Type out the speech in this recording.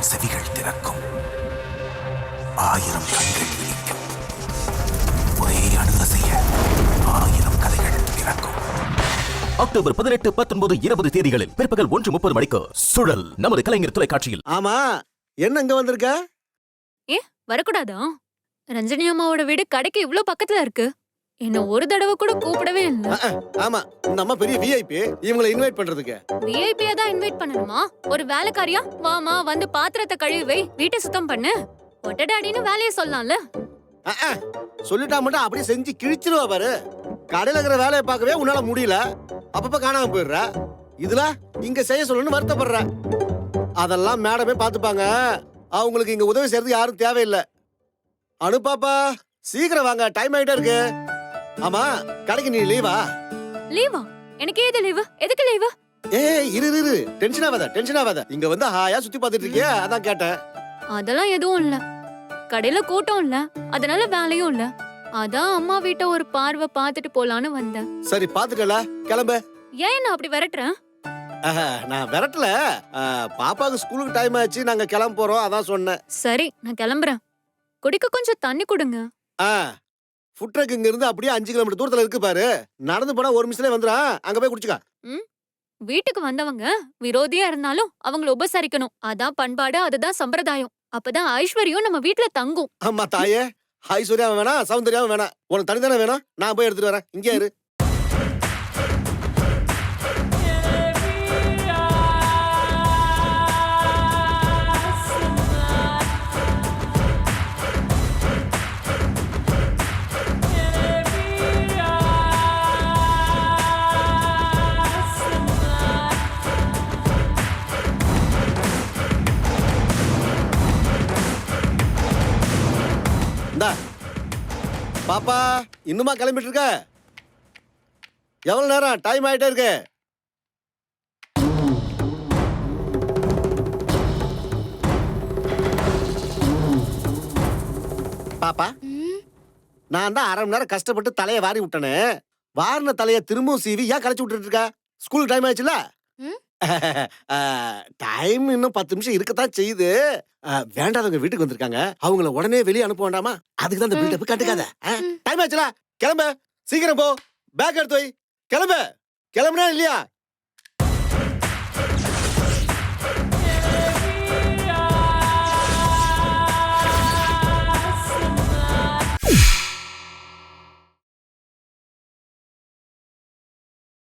ஆயிரம் செவிகள் திறக்கும் ஆயிரம் கண்கள் விழிக்கும் ஒரே அணுக செய்ய ஆயிரம் கதைகள் பிறக்கும் அக்டோபர் பதினெட்டு பத்தொன்பது இருபது தேதிகளில் பிற்பகல் ஒன்று முப்பது மணிக்கு சுழல் நமது கலைஞர் தொலைக்காட்சியில். ஆமா என்ன இங்க வந்திருக்க? ஏ வரக்கூடாதா? ரஞ்சனி அம்மாவோட வீடு கடைக்கு இவ்ளோ பக்கத்துல இருக்கு. என்ன ஒரு தடவை கூட கூப்பிடவே இல்ல. ஆமா. இந்த அம்மா பெரிய விஐபி இவங்களை இன்வைட் பண்றதுக்கு. விஐபியா தான் இன்வைட் பண்ணணுமா? ஒரு வேலைக்காரியா? வாமா வந்து பாத்திரத்தை கழுவி வை. வீட்டை சுத்தம் பண்ணு. ஒட்டடாடின்னு வேலையை சொல்லலாம்ல சொல்லிட்டா மட்டும் அப்படியே செஞ்சு கிழிச்சிருவா பாரு. கடையில இருக்கிற வேலையை பார்க்கவே உன்னால முடியல. அப்பப்ப காணாம போயிடுற. இதுல இங்க செய்ய சொல்லணும்னு வருத்தப்படுற. அதெல்லாம் மேடமே பாத்துப்பாங்க அவங்களுக்கு இங்க உதவி செய்யறது யாரும் தேவையில்லை. அனுப்பாப்பா. சீக்கிரம் வாங்க. டைம் ஆயிட்டே இருக்கு. ஆமா கடைக்கு நீ லீவா லீவா எனக்கு ஏது லீவு எதுக்கு லீவு ஏய் இரு இரு, டென்ஷன் ஆகாத டென்ஷன் ஆகாத. இங்க வந்து ஹாயா சுத்தி பார்த்துட்டு இருக்கியே? அதான் கேட்டேன். அதெல்லாம் எதுவும் இல்ல. கடையில கூட்டம் இல்ல. அதனால வேலையும் இல்ல. அதான் அம்மா வீட்டை ஒரு பார்வை பார்த்துட்டு போலான்னு வந்தேன். சரி பாத்துட்டல கிளம்பு. ஏன் நான் அப்படி விரட்டுறேன் நான் விரட்டல. ஆ, பாப்பாவுக்கு ஸ்கூலுக்கு டைம் ஆச்சு. நாங்க கிளம்ப போறோம் அதான் சொன்னேன். சரி நான் கிளம்புறேன். குடிக்க கொஞ்சம் தண்ணி கொடுங்க. ஆ. ஃபுட் ட்ரக் இங்க இருந்து அப்படியே அஞ்சு கிலோமீட்டர் தூரத்துல இருக்கு பாரு. நடந்து போனா ஒரு நிமிஷத்துல வந்துடும் அங்க போய் குடிச்சுக்க. வீட்டுக்கு வந்தவங்க விரோதியா இருந்தாலும் அவங்கள உபசரிக்கணும். அதான் பண்பாடு அதுதான் சம்பிரதாயம். அப்பதான் ஐஸ்வர்யம் நம்ம வீட்ல தங்கும். ஆமா தாயே. ஐஸ்வர்யாவும் வேணாம் சௌந்தர்யாவும் வேணாம். உனக்கு தனிதானே வேணும்? நான் போய் எடுத்துட்டு வரேன். இங்கே இரு. இந்தா பாப்பா இன்னுமா கிளம்பிட்டு இருக்க எவ்வளவு நேரம்? டைம் ஆயிட்டே இருக்கு. பாப்பா நான் தான் அரை மணி நேரம் கஷ்டப்பட்டு தலையை வாரி விட்டனே. வாரின தலையை திரும்பவும் சீவி ஏன் களைச்சு விட்டுட்டு இருக்க? ஸ்கூலுக்கு டைம் ஆயிடுச்சுல? டைம் இன்னும் பத்து நிமிஷம் இருக்கத்தான் செய்யுது. அஹ், வேண்டாதவங்க வீட்டுக்கு வந்திருக்காங்க. அவங்கள உடனே வெளியே அனுப்ப வேண்டாமா? அதுக்கு தான் இந்த பில்டப் கண்டுக்காத. டைம் ஆச்சுல கிளம்பு. சீக்கிரம் போ. பேக் எடுத்து வை. கிளம்பு. கிளம்புனா இல்லையா?